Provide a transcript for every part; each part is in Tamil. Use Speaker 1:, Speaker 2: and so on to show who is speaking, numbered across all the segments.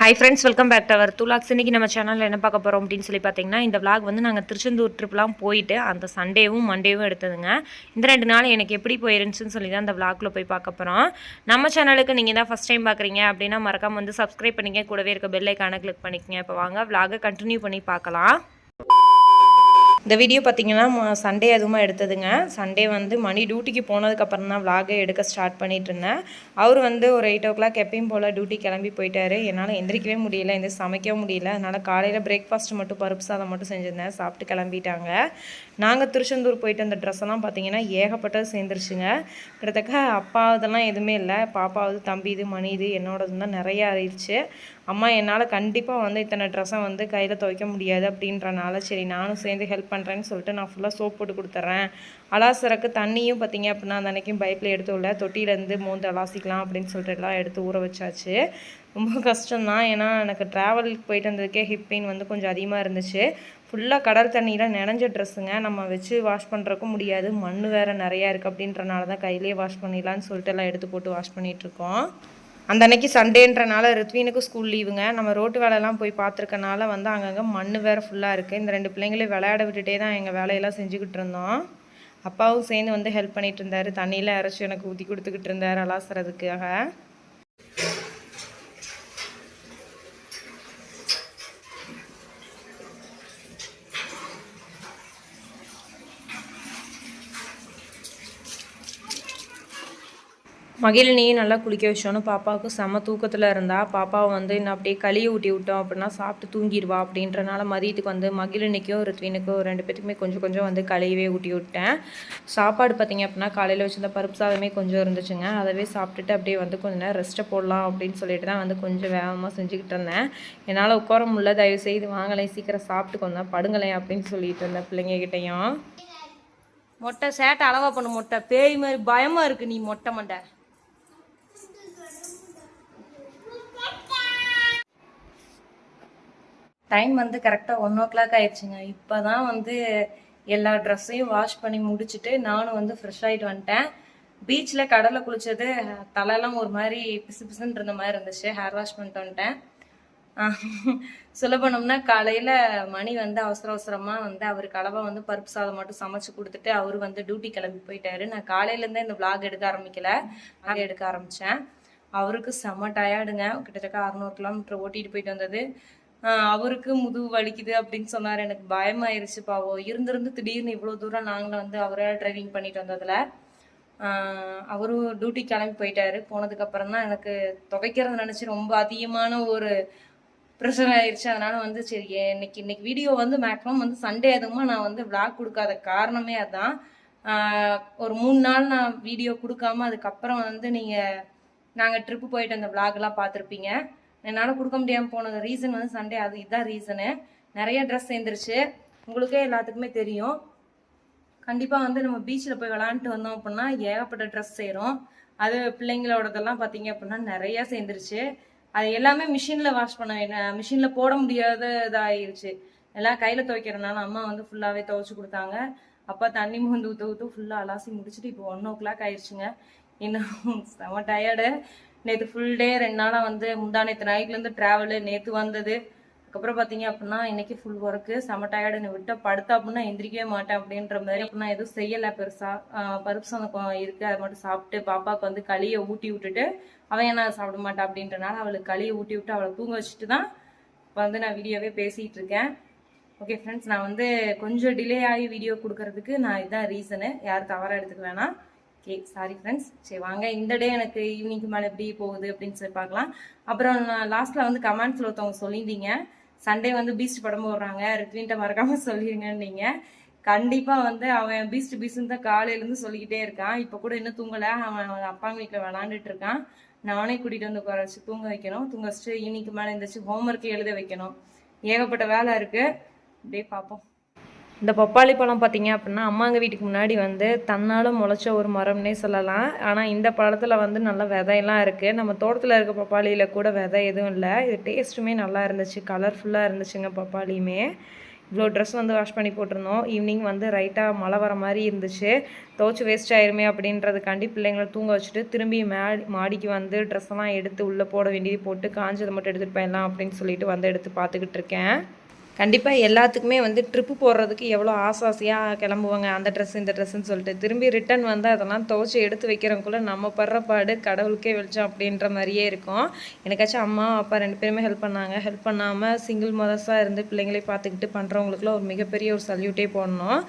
Speaker 1: Hi friends welcome back to our துலாக்ஸ் இன்றைக்கி நம்ம சேனலில் என்ன பார்க்க போகிறோம் அப்படின்னு சொல்லி பார்த்தீங்கன்னா இந்த விளாக் வந்து நாங்கள் திருச்செந்தூர் ட்ரிப்லாம் போயிட்டு அந்த சண்டேவும் மண்டேவும் எடுத்ததுங்க. இந்த ரெண்டு நாள் எனக்கு எப்படி போயிருந்துச்சுன்னு சொல்லி தான் அந்த விளாகில் போய் பார்க்க போகிறோம் நம்ம சேனலுக்கு நீங்கள் தான் ஃபஸ்ட் டைம் பார்க்குறீங்க அப்படின்னா மறக்காமல் வந்து சப்ஸ்கிரைப் பண்ணிக்க கூடவே இருக்க பெல் ஐக்கானை கிளிக் பண்ணிக்கங்க. இப்போ வாங்க விளாகை கண்டினியூ பண்ணி பார்க்கலாம். இந்த வீடியோ பார்த்தீங்கன்னா சண்டே அதுவுமா எடுத்ததுங்க. சண்டே வந்து மணி டியூட்டிக்கு போனதுக்கப்புறம் தான் vlog எடுக்க ஸ்டார்ட் பண்ணிட்டு இருந்தேன் அவர் வந்து ஒரு எயிட் ஓ கிளாக் எப்பயும் போல் டியூட்டி கிளம்பி போயிட்டாரு. என்னால் எந்திரிக்கவே முடியல எந்த சமைக்கவும் முடியல. அதனால் காலையில் பிரேக்ஃபாஸ்ட் மட்டும் பருப்பு சாதம் மட்டும் செஞ்சுருந்தேன். சாப்பிட்டு கிளம்பிட்டாங்க. நாங்கள் திருச்செந்தூர் போயிட்டு அந்த ட்ரெஸ் எல்லாம் பார்த்தீங்கன்னா ஏகப்பட்டது சேர்ந்துருச்சுங்க. கிட்டத்தட்ட அப்பா இதெல்லாம் எதுவுமே இல்லை. பாப்பாவது தம்பி இது மணி இது என்னோடது தான் நிறையா ஆயிடுச்சு அம்மா என்னால் கண்டிப்பாக வந்து இத்தனை ட்ரெஸ்ஸை வந்து கையில் துவைக்க முடியாது அப்படின்றனால சரி நானும் சேர்ந்து ஹெல்ப் பண்ணுறேன்னு சொல்லிட்டு நான் ஃபுல்லாக சோப் போட்டு கொடுத்துட்றேன் அலாசரக்கு தண்ணியும் பார்த்தீங்க அப்படின்னா அந்த அன்னைக்கும் பைப்பில் எடுத்து விடல தொட்டியிலேருந்து மோந்து அலாசிக்கலாம் அப்படின்னு சொல்லிட்டு எல்லாம் எடுத்து ஊற வச்சாச்சு. ரொம்ப கஷ்டம்தான். ஏன்னா எனக்கு ட்ராவலுக்கு போயிட்டு வந்ததுக்கே ஹிப் பெயின் வந்து கொஞ்சம் அதிகமாக இருந்துச்சு. ஃபுல்லாக கடல் தண்ணியில் நினைஞ்ச ட்ரெஸ்ஸுங்க நம்ம வச்சு வாஷ் பண்ணுறக்கும் முடியாது. மண் வேறு நிறையா இருக்குது அப்படின்றனால தான் கையிலேயே வாஷ் பண்ணிடலான்னு சொல்லிட்டு எல்லாம் எடுத்து போட்டு வாஷ் பண்ணிகிட்ருக்கோம் அந்த அன்னைக்கு சண்டேன்றனால ரித்வீனுக்கு ஸ்கூல் லீவுங்க நம்ம ரோட்டு வேலையெல்லாம் போய் பார்த்துருக்கனால வந்து அங்கங்கே மண் வேறு ஃபுல்லாக இருக்குது இந்த ரெண்டு பிள்ளைங்களையும் விளையாட விட்டுட்டே தான் எங்கள் வேலையெல்லாம் செஞ்சுக்கிட்டு இருந்தோம். அப்பாவும் சேர்ந்து வந்து ஹெல்ப் பண்ணிகிட்டு இருந்தார். தண்ணியில் அரைச்சி எனக்கு ஊற்றி கொடுத்துக்கிட்டு இருந்தார் அலாசுறதுக்காக மகிழினியும் நல்லா குளிக்க வச்சோன்னு பாப்பாவுக்கு செம தூக்கத்தில் இருந்தா பாப்பாவை வந்து இன்னும் அப்படியே களி ஊட்டி விட்டோம் அப்படின்னா சாப்பிட்டு தூங்கிடுவா அப்படின்றனால மதியத்துக்கு வந்து மகிழினிக்கும் ரித்வினுக்கும் ரெண்டு பேத்துக்குமே கொஞ்சம் கொஞ்சம் வந்து களியவே ஊட்டி விட்டேன். சாப்பாடு பார்த்தீங்க அப்படின்னா காலையில் வச்சிருந்த பருப்பு சாதமே கொஞ்சம் இருந்துச்சுங்க. அதவே சாப்பிட்டுட்டு அப்படியே வந்து கொஞ்ச நேரம் ரெஸ்ட்டை போடலாம் அப்படின்னு சொல்லிட்டு தான் வந்து கொஞ்சம் வேகமாக செஞ்சுக்கிட்டு இருந்தேன். என்னால் உட்கார முடியல தயவு செய்து வாங்கலேன் சீக்கிரம் சாப்பிட்டு கொஞ்சம் படுங்களேன் அப்படின்னு சொல்லிட்டு இருந்தேன் பிள்ளைங்ககிட்டையும். மொட்டை சேட்டை அளவா பண்ணு மொட்டை. பேய் மாதிரி பயமாக இருக்கு நீ மொட்டை மண்டை. டைம் வந்து கரெக்டாக ஒன் ஓ கிளாக் ஆயிடுச்சுங்க. இப்போ தான் வந்து எல்லா ட்ரெஸ்ஸையும் வாஷ் பண்ணி முடிச்சுட்டு நானும் வந்து ஃப்ரெஷ் ஆகிட்டு வந்துட்டேன். பீச்சில் கடலில் குளிச்சது தலையெல்லாம் ஒரு மாதிரி பிசு பிசுன்னு இருந்த மாதிரி இருந்துச்சு. ஹேர் வாஷ் பண்ணிட்டு வந்துட்டேன். சொல்ல போனோம்னா காலையில் மணி வந்து அவசர அவசரமாக வந்து அவர் அளவாக வந்து பருப்பு சாதம் மட்டும் சமைச்சு கொடுத்துட்டு அவர் வந்து டியூட்டி கிளம்பி போயிட்டாரு. நான் காலையிலேருந்தே இந்த விளாக் எடுக்க ஆரம்பிக்கல. Vlog எடுக்க ஆரம்பித்தேன் அவருக்கு செம்ம டயர்டுங்க கிட்டத்தட்ட அறநூறு கிலோமீட்டர் ஓட்டிகிட்டு போயிட்டு வந்தது. அவருக்கு முதுகு வலிக்குது அப்படின்னு சொன்னார். எனக்கு பயமாயிருச்சு பாவம். இருந்திருந்து திடீர்னு இவ்வளோ தூரம் நாங்களும் வந்து அவரால் டிரைவிங் பண்ணிட்டு வந்ததில் அவரும் டியூட்டி கிளம்பி போயிட்டாரு. போனதுக்கப்புறம் தான் எனக்கு துவைக்கிறது நினச்சி ரொம்ப அதிகமான ஒரு ப்ரெஷர் ஆயிடுச்சு அதனால வந்து சரி இன்னைக்கு இன்னைக்கு வீடியோ வந்து மேக்ஸிமம் வந்து சண்டே அதுவுமா நான் வந்து விளாக் கொடுக்காத காரணமே அதான். ஒரு மூணு நாள் நான் வீடியோ கொடுக்காம அதுக்கப்புறம் வந்து நீங்கள் நாங்கள் ட்ரிப்பு போயிட்டு அந்த விளாக்லாம் பார்த்துருப்பீங்க. என்னால் கொடுக்க முடியாமல் போனது ரீசன் வந்து சண்டே அது இதுதான் ரீசனு நிறைய ட்ரெஸ் சேர்ந்துருச்சு. உங்களுக்கே எல்லாத்துக்குமே தெரியும். கண்டிப்பாக வந்து நம்ம பீச்சில் போய் விளாண்டுட்டு வந்தோம் அப்படின்னா ஏகப்பட்ட ட்ரெஸ் சேரும் அது பிள்ளைங்களோடதெல்லாம் பார்த்தீங்க அப்படின்னா நிறையா சேர்ந்துருச்சு. அது எல்லாமே மிஷினில் வாஷ் பண்ண மிஷினில் போட முடியாத இதாகிருச்சு எல்லாம் கையில் துவைக்கிறதுனால அம்மா வந்து ஃபுல்லாகவே துவைச்சி கொடுத்தாங்க. அப்பா தண்ணி மோந்து ஊற்ற ஊற்ற ஃபுல்லாக அலாசி முடிச்சுட்டு இப்போ ஒன் ஓ கிளாக் ஆயிடுச்சுங்க இன்னும் செம டயர்டு நேற்று ஃபுல் டே ரெண்டு நாளாக வந்து முந்தா நேற்று நைட்லேருந்து ட்ராவலு நேற்று வந்தது. அதுக்கப்புறம் பார்த்தீங்க அப்படின்னா இன்னைக்கு ஃபுல் ஒர்க்கு செம டயர்டுன்னு விட்டு படுத்தா அப்படின்னா எந்திரிக்கவே மாட்டேன் அப்படின்ற மாதிரி அப்படின்னா எதுவும் செய்யலை பெருசாக பருப்பு சாதம் இருக்குது அதை மட்டும் சாப்பிட்டு பாப்பாவுக்கு வந்து களியை ஊட்டி விட்டுட்டு அவன் என்ன சாப்பிட மாட்டான் அப்படின்றனால அவளுக்கு களியை ஊட்டி விட்டு அவளை தூங்க வச்சுட்டு தான் இப்போ வந்து நான் வீடியோவே பேசிகிட்டு இருக்கேன். ஓகே ஃப்ரெண்ட்ஸ் நான் வந்து கொஞ்சம் டிலே ஆகி வீடியோ கொடுக்கறதுக்கு நான் இதுதான் ரீசனு யாரும் தவறாக எடுத்துக்க வேணாம். ஓகே சாரி ஃப்ரெண்ட்ஸ் சரி வாங்க. இந்த டே எனக்கு ஈவினிங்க்கு மேலே எப்படி போகுது அப்படின்னு சொல்லி பார்க்கலாம். அப்புறம் நான் லாஸ்ட்டில் வந்து கமெண்ட்ஸில் ஒருத்தவங்க சொல்லியிருந்தீங்க. சண்டே வந்து பீஸ்ட் படம் போடுறாங்க. ரித்வின்ட்ட மறக்காமல் சொல்லிடுங்கன்னு நீங்கள் கண்டிப்பாக வந்து அவன் பீஸ்ட் பீஸ்ட்னு தான் காலையிலேருந்து சொல்லிக்கிட்டே இருக்கான். இப்போ கூட இன்னும் தூங்கலை. அவன் அவன் அப்பாங்க வீட்டில் விளாண்டுட்டு இருக்கான். நானே கூட்டிகிட்டு வந்து உட்கார வச்சு தூங்க வைக்கணும். தூங்க வச்சுட்டு ஈவினிங்க்கு மேலே எழுந்திரிச்சு ஹோம்ஒர்க் எழுத வைக்கணும். ஏகப்பட்ட வேலை இருக்குது அப்படியே பார்ப்போம். இந்த பப்பாளி பழம் பார்த்தீங்க அப்படின்னா அம்மாங்க வீட்டுக்கு முன்னாடி வந்து தன்னால் முளைச்ச ஒரு மரம்னே சொல்லலாம். ஆனால் இந்த பழத்தில் வந்து நல்ல விதையெல்லாம் இருக்குது நம்ம தோட்டத்தில் இருக்க பப்பாளியில் கூட விதை எதுவும் இல்லை. இது டேஸ்ட்டுமே நல்லா இருந்துச்சு. கலர்ஃபுல்லாக இருந்துச்சுங்க பப்பாளியுமே. இவ்வளோ ட்ரெஸ் வந்து வாஷ் பண்ணி போட்டிருந்தோம். ஈவினிங் வந்து ரைட்டாக மழை வர மாதிரி இருந்துச்சு. துவச்சி வேஸ்ட் ஆயிருமே அப்படின்றதுக்காண்டி பிள்ளைங்களை தூங்க வச்சுட்டு திரும்பி மேடி மாடிக்கு வந்து ட்ரெஸ்ஸெல்லாம் எடுத்து உள்ளே போட வேண்டியது போட்டு காஞ்சதை மட்டும் எடுத்துகிட்டு போயிடலாம் அப்படின்னு சொல்லிட்டு வந்து எடுத்து பார்த்துக்கிட்டு இருக்கேன். கண்டிப்பாக எல்லாத்துக்குமே வந்து ட்ரிப்பு போடுறதுக்கு எவ்வளோ ஆசை ஆசையாக கிளம்புவாங்க அந்த ட்ரெஸ் இந்த ட்ரெஸ்ஸுன்னு சொல்லிட்டு. திரும்பி ரிட்டன் வந்து அதெல்லாம் துவச்சி எடுத்து வைக்கிறவங்களுக்குள்ள நம்ம படுற பாடு கடவுளுக்கே வெளிச்சம் அப்படின்ற மாதிரியே இருக்கும். எனக்காச்சும் அம்மா அப்பா ரெண்டு பேருமே ஹெல்ப் பண்ணாங்க. ஹெல்ப் பண்ணாமல் சிங்கிள் மதர்ஸாக இருந்து பிள்ளைங்களே பார்த்துக்கிட்டு பண்ணுறவங்களுக்குலாம் ஒரு மிகப்பெரிய ஒரு சல்யூட்டே போடணும்.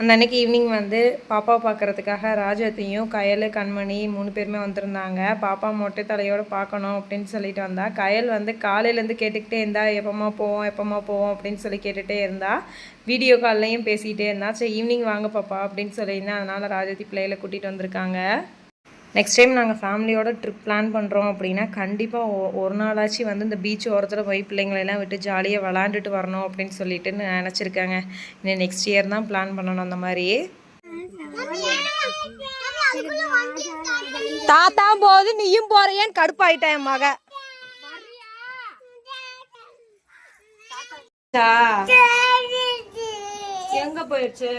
Speaker 1: அந்த அன்னைக்கு ஈவினிங் வந்து பாப்பா பார்க்கறதுக்காக ராஜத்தையும் கயல் கண்மணி மூணு பேருமே வந்திருந்தாங்க. பாப்பா மொட்டை தலையோடு பார்க்கணும் அப்படின்னு சொல்லிட்டு வந்தா. கயல் வந்து காலையிலேருந்து கேட்டுக்கிட்டே இருந்தா. எப்போம்மா போவோம் எப்போம்மா போவோம் அப்படின்னு சொல்லி கேட்டுகிட்டே இருந்தா. வீடியோ கால்லையும் பேசிகிட்டே இருந்தா. சரி ஈவினிங் வாங்க பாப்பா அப்படின்னு சொல்லியிருந்தேன் அதனால் ராஜதி பிள்ளைகளை கூட்டிகிட்டு வந்திருக்காங்க. நெக்ஸ்ட் டைம் நாங்கள் ஃபேமிலியோட ட்ரிப் பிளான் பண்ணுறோம் அப்படின்னா கண்டிப்பாக ஒரு நாளாச்சு வந்து இந்த பீச் ஓரத்தில் போய் பிள்ளைங்களெல்லாம் விட்டு ஜாலியாக விளாண்டுட்டு வரணும் அப்படின்னு சொல்லிட்டு நினச்சிருக்காங்க. இன்னும் நெக்ஸ்ட் இயர் தான் பிளான் பண்ணணும் அந்த மாதிரி தாத்தா போது நீயும் போறியேன்னு கடுப்பாயிட்டேன் என் மக? எங்க போயிடுச்சு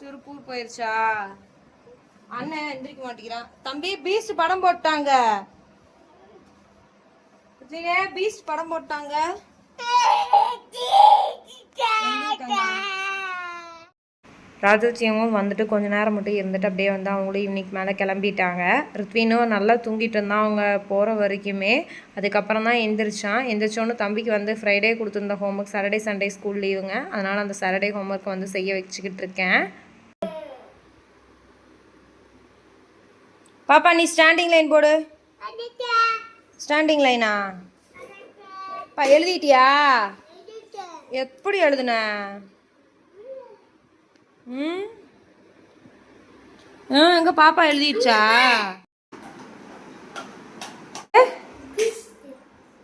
Speaker 1: திருப்பூர் போயிருச்சா? அண்ணன் எந்திரிக்க மாட்டேங்கிறான். தம்பி பீஸ்ட் படம் போட்டாங்க. பீஸ்ட் படம் போட்டாங்க. ராஜசியமும் வந்துட்டு கொஞ்ச நேரம் மட்டும் இருந்துட்டு அப்படியே வந்து அவங்களும் ஈவினிங் மேலே கிளம்பிட்டாங்க. ருத்வினும் நல்லா தூங்கிட்டு இருந்தான் அவங்க போகிற வரைக்குமே. அதுக்கப்புறம் தான் எந்திரிச்சான். எந்திரிச்சோன்னு தம்பிக்கு வந்து ஃப்ரைடே கொடுத்துருந்த ஹோம்ஒர்க் சாட்டர்டே சண்டே ஸ்கூல் லீவுங்க அதனால் அந்த சாட்டர்டே ஹோம்ஒர்க் வந்து செய்ய வச்சுக்கிட்டு இருக்கேன். பாப்பா நீ ஸ்டாண்டிங் லைன் போடு. ஸ்டாண்டிங் லைனா பா எழுதிட்டியா? எப்படி எழுதுன? ம்? ஆ எங்க பாப்பா எழுதிடுச்சா?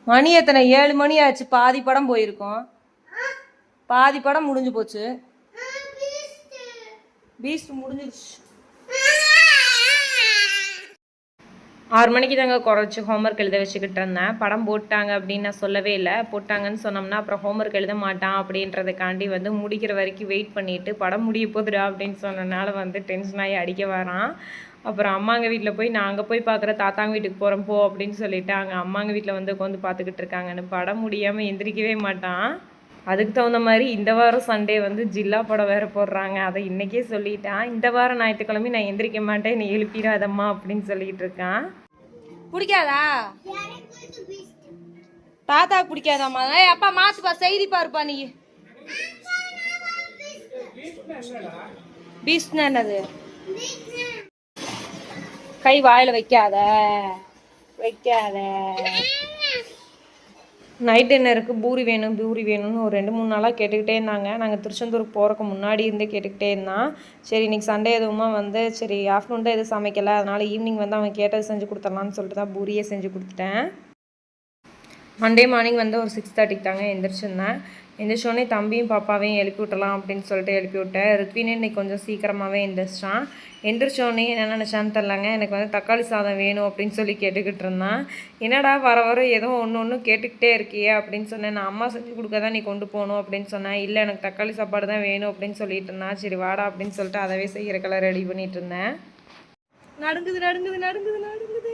Speaker 1: மணி எத்தனை? ஏழு மணி ஆச்சு. பாதி படம் போயிருக்கோம். பாதி படம் முடிஞ்சு போச்சு. பீஸ்ட் முடிஞ்சிருச்சு ஆறு மணிக்கு தாங்க குறைச்சி ஹோம்ஒர்க் எழுத வச்சுக்கிட்டு இருந்தேன். படம் போட்டாங்க அப்படின்னு நான் சொல்லவே இல்லை. போட்டாங்கன்னு சொன்னோம்னா அப்புறம் ஹோம்ஒர்க் எழுத மாட்டான் அப்படின்றதுக்காண்டி வந்து முடிக்கிற வரைக்கும் வெயிட் பண்ணிட்டு படம் முடிய போதுடா அப்படின்னு சொன்னனால வந்து டென்ஷன் ஆகி அடிக்க வரான். அப்புறம் அம்மாங்க வீட்டில் போய் நான் அங்கே போய் பார்க்குற தாத்தாங்க வீட்டுக்கு போகிறோம் போ அப்படின்னு சொல்லிட்டு அங்கே அம்மாங்க வீட்டில் வந்து உட்காந்து பார்த்துக்கிட்டு இருக்காங்கன்னு படம் முடியாமல் எந்திரிக்கவே மாட்டான். அதுக்கு தகுந்த மாதிரி இந்த வாரம் சண்டே வந்து ஜில்லா படம் வேறு போடுறாங்க. அதை இன்றைக்கே சொல்லிட்டான். இந்த வாரம் ஞாயிற்றுக்கிழமை நான் எந்திரிக்க மாட்டேன் நீ எழுப்பிடாதம்மா அப்படின்னு சொல்லிகிட்டு இருக்கான். பிடிக்காதா? தாத்தாக்கு பிடிக்காதாம்மா. ஏய் அப்பா மாத்துப்பா செய்தி பாருப்பா நீ. பீஸ்ட்னா என்னது? கை வாயில வைக்காத. வைக்காத. நைட் டின்னருக்கு பூரி வேணும் பூரி வேணும்னு ஒரு ரெண்டு மூணு நாளாக கேட்டுக்கிட்டே இருந்தாங்க. நாங்கள் திருச்செந்தூருக்கு போகிறக்கு முன்னாடி இருந்தே கேட்டுக்கிட்டே இருந்தான். சரி இன்றைக்கி சண்டே எதுவுமா வந்து சரி ஆஃப்டர்நூன் தான் எதுவும் சமைக்கல. அதனால் ஈவினிங் வந்து அவன் கேட்டது செஞ்சு கொடுத்துடலான்னு சொல்லிட்டு தான் பூரியே செஞ்சு கொடுத்துட்டேன். மண்டே மார்னிங் வந்து ஒரு சிக்ஸ் தேர்ட்டிக்கு தாங்க எந்திரிச்சிருந்தேன். எந்திரிச்சோடனே தம்பியும் பாப்பாவையும் எழுப்பி விட்டலாம் அப்படின்னு சொல்லிட்டு எழுப்பி விட்டேன். ருத்வினே இன்னைக்கு கொஞ்சம் சீக்கிரமாகவே எந்திரிச்சான். எந்திரிச்சோடனே என்ன நினச்சான்னு தெரிலங்க எனக்கு வந்து தக்காளி சாதம் வேணும் அப்படின்னு சொல்லி கேட்டுக்கிட்டு இருந்தான். என்னடா வர வர ஏதோ ஒன்று ஒன்று கேட்டுக்கிட்டே இருக்கியே அப்படின்னு சொன்னேன். நான் அம்மா செஞ்சு கொடுக்க தான் நீ கொண்டு போகணும் அப்படின்னு சொன்னேன். இல்லை எனக்கு தக்காளி சாப்பாடு தான் வேணும் அப்படின்னு சொல்லிட்டு இருந்தான். சரி வாடா அப்படின்னு சொல்லிட்டு அதவே செய்கிறக்கெல்லாம் ரெடி பண்ணிட்டு இருந்தேன். நடுங்குது நடுங்குது நடுங்குது நடுங்குது.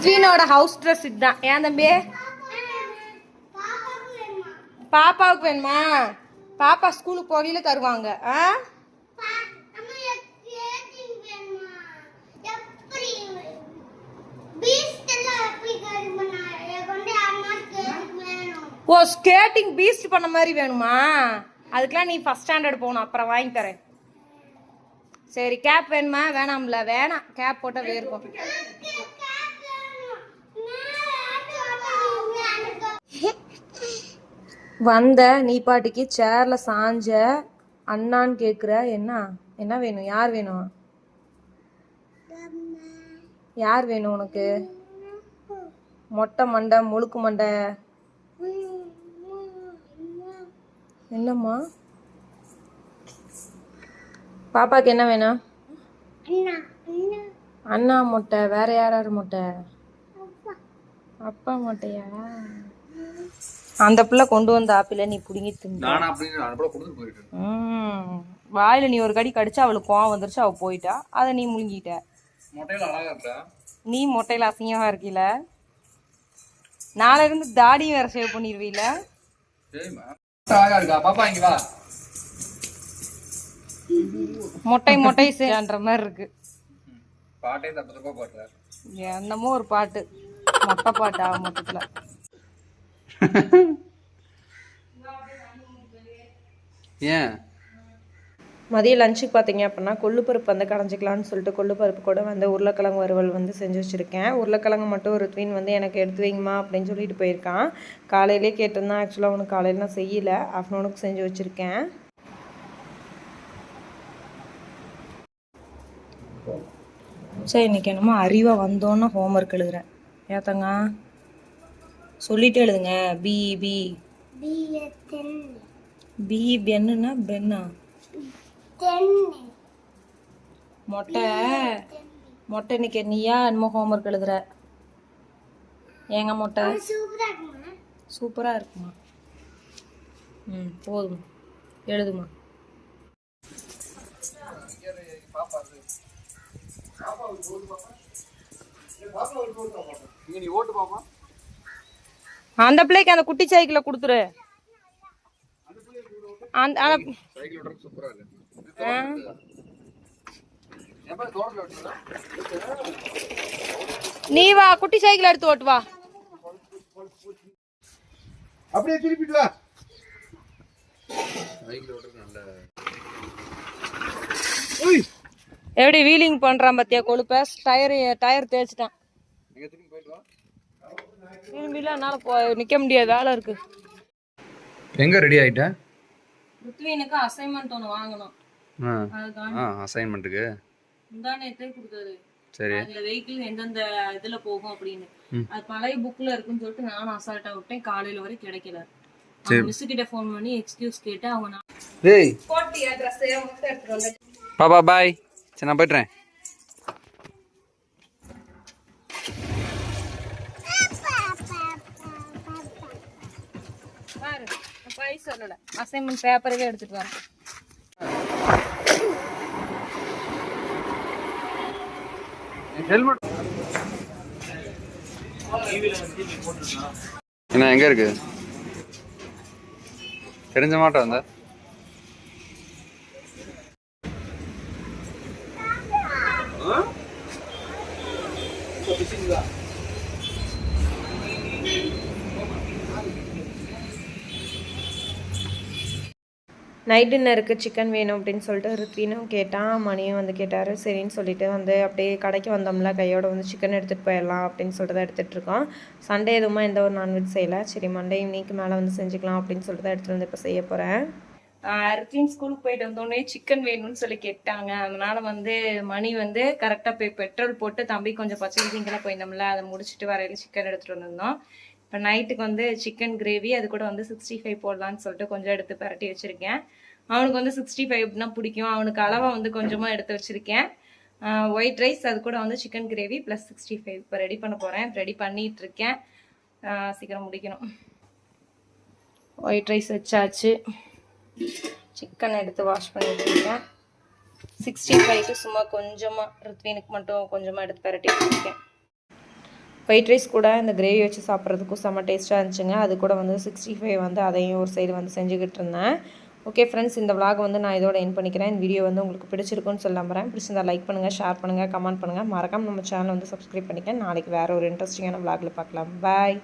Speaker 1: ரித்வினோட ஹவுஸ் ட்ரெஸ் இதுதான் ஏன் தம்பி? பாப்பாவுக்கு வேணுமா? பாப்பா ஸ்கூலுக்கு போகையில தருவாங்க. ஆ? ஓ ஸ்கேட்டிங் பீஸ்ட் பண்ண மாதிரி வேணுமா? அதுக்கெல்லாம் நீ ஃபர்ஸ்ட் ஸ்டாண்டர்ட் போகணும். அப்புறம் வாங்கி தரேன். சரி கேப் வேணுமா? வேணாம்ல. வேணாம். கேப் போட்டால் வேர்க்கும். வந்த நீ பாட்டிக்கு சேர்ல சாஞ்ச அண்ணான்னு கேக்குற என்ன? என்ன வேணும்? யார் வேணும்? யார் வேணும் உனக்கு? மொட்டை மண்டை முழுக்கு மண்டை. என்னம்மா? பாப்பாக்கு என்ன வேணும்? அண்ணா மொட்டை வேற யார் யார் அப்பா மொட்டையா? அந்த பிள்ளை கொண்டு வந்த ஆப்பிள நீ புடுங்கி தின்னு. வாயில நீ ஒரு கடி கடிச்சா அவளுக்கு கோவம் வந்துருச்சு அவ போயிட்டா. அதை நீ முழுங்கிட்ட. நீ மொட்டையில அசிங்கமா இருக்கீல? நாளை இருந்து தாடியும் வேற சேவ் பண்ணிடுவீல மொட்டை மொட்டை சேன்ற மாதிரி இருக்கு. என்னமோ ஒரு பாட்டு. மொட்டை பாட்டா மொத்தத்துல.
Speaker 2: ஏன்
Speaker 1: மதியம் லஞ்சுக்கு பார்த்தீங்க அப்படின்னா கொள்ளுப்பருப்பு வந்து கடைஞ்சிக்கலாம்னு சொல்லிட்டு கொள்ளுப்பருப்பு கூட வந்து உருளைக்கிழங்கு வறுவல் வந்து செஞ்சு வச்சுருக்கேன். உருளைக்கிழங்கு மட்டும் ஒரு த்வீன் வந்து எனக்கு எடுத்து வைங்கம்மா அப்படின்னு சொல்லிட்டு போயிருக்கான். காலையிலே கேட்டிருந்தான் ஆக்சுவலாக அவனுக்கு காலையில் நான் செய்யலை. ஆஃப்டர்நூனுக்கு செஞ்சு வச்சுருக்கேன். சரி இன்றைக்கி என்னமோ அறிவாக வந்தோன்னே ஹோம்ஒர்க் எழுதுகிறேன் ஏத்தங்க சொல்லிட்டு எழுதுங்க. பி பி பி பென்னுன்னா பென்னா மொட்டை. மொட்டை இன்னைக்கு நீயா என்னமோ ஹோம்ஒர்க் எழுதுற? ஏங்க மொட்டை? சூப்பரா இருக்குமா? ம் போதும் எழுதுமா
Speaker 2: நீ ஓட்டு பாப்பா?
Speaker 1: அந்த பிள்ளைக்கு அந்த குட்டி சைக்கிளை கொடுத்துரு. அந்த நீ வா குட்டி சைக்கிள் எடுத்து ஓட்டு வா.
Speaker 2: அப்படியே திருப்பிட்டு
Speaker 1: எப்படி வீலிங் பண்றான் பாத்தியா கொழுப்ப? டயர் டயர் தேய்ச்சிட்டான். என்னால் போ நிற்க முடியாது. வேலை இருக்கு.
Speaker 2: எங்க ரெடி ஆயிட்ட?
Speaker 1: ருத்வீனுக்கு அசைன்மெண்ட் ஒன்று வாங்கணும்.
Speaker 2: ஆ. அசைன்மெண்ட்டுக்கு
Speaker 1: முந்தா
Speaker 2: சரி.
Speaker 1: அதுல வெஹிக்கிள் எந்தெந்த இதுல போகும் அப்படின்னு. அது பழைய புக்ல இருக்குன்னு சொல்லிட்டு நானும் அசால்ட்டா விட்டேன். காலையில வரை கிடைக்கல. மிஸ் கிட்ட ஃபோன் பண்ணி எக்ஸ்கியூஸ் கேட்டு அவங்க நான்
Speaker 2: டேய்.
Speaker 1: போட்டியா
Speaker 2: பாப்பா பாய் சரி நான் போய்ட்டுறேன்
Speaker 1: போய் சொல்லல அசைன்மெண்ட் பேப்பரவே எடுத்துட்டு வரேன்.
Speaker 2: ஹெல்மெட் என்ன எங்க இருக்கு? தெரிஞ்ச மாட்டோம் அந்த.
Speaker 1: நைட் டின்னருக்கு சிக்கன் வேணும் அப்படின்னு சொல்லிட்டு ருத்வினும் கேட்டான். மணியும் வந்து கேட்டார் சரின்னு சொல்லிட்டு வந்து அப்படியே கடைக்கு வந்தோம்ல கையோட வந்து சிக்கன் எடுத்துகிட்டு போயிடலாம் அப்படின்னு சொல்லிட்டு தான் எடுத்துகிட்ருக்கோம் சண்டே எதுவுமா எந்த ஒரு நான்வெஜ் செய்யலை. சரி மண்டே ஈவினிங்க்கு மேலே வந்து செஞ்சுக்கலாம் அப்படின்னு சொல்லிட்டு தான் எடுத்துகிட்டு வந்து இப்போ செய்ய போகிறேன் ருத்வீன் ஸ்கூலுக்கு போயிட்டு வந்தோடனே சிக்கன் வேணும்னு சொல்லி கேட்டாங்க. அதனால வந்து மணி வந்து கரெக்டாக போய் பெட்ரோல் போட்டு தம்பி கொஞ்சம் பச்சை கிழங்கெல்லாம் போயிருந்தோம்ல அதை முடிச்சுட்டு வரையில சிக்கன் எடுத்துகிட்டு வந்திருந்தோம். இப்போ நைட்டுக்கு வந்து சிக்கன் கிரேவி அது கூட வந்து சிக்ஸ்டி ஃபைவ் போடலான்னு சொல்லிட்டு கொஞ்சம் எடுத்து பரட்டி வச்சுருக்கேன். அவனுக்கு வந்து சிக்ஸ்டி ஃபைவ்னா பிடிக்கும். அவனுக்கு அளவாக வந்து கொஞ்சமாக எடுத்து வச்சுருக்கேன். ஒயிட் ரைஸ் அது கூட வந்து chicken gravy plus sixty five இப்போ ரெடி பண்ண போகிறேன் ரெடி பண்ணிகிட்டு இருக்கேன். சீக்கிரம் முடிக்கணும். ஒயிட் ரைஸ் வச்சாச்சு. சிக்கன் எடுத்து வாஷ் பண்ணிட்டுருக்கேன் சிக்ஸ்டி ஃபைவ்க்கு சும்மா கொஞ்சமாக ருத்வீனுக்கு மட்டும் கொஞ்சமாக எடுத்து பரட்டி வச்சுருக்கேன். ஒயிட் ரைஸ் கூட இந்த கிரேவி வச்சு சாப்பிட்றதுக்கும் செம்ம டேஸ்ட்டாக இருந்துச்சுங்க. அது கூட வந்து சிக்ஸ்டி ஃபைவ் வந்து அதையும் ஒரு சைடு வந்து செஞ்சுக்கிட்டு இருந்தேன். ஓகே ஃப்ரெண்ட்ஸ் இந்த vlog வந்து நான் இதோட என் பண்ணிக்கிறேன். இந்த வீடியோ வந்து உங்களுக்கு பிடிச்சிருக்குன்னு சொல்ல நம்புறேன். பிடிச்சிருந்தா லைக் பண்ணுங்கள் ஷேர் பண்ணுங்கள் கமெண்ட் பண்ணுங்கள் மறக்காம நம்ம சேனலை வந்து சப்ஸ்கிரைப் பண்ணிக்க. நாளைக்கு வேறு ஒரு இன்ட்ரெஸ்டிங்கான vlogல பார்க்கலாம். பாய்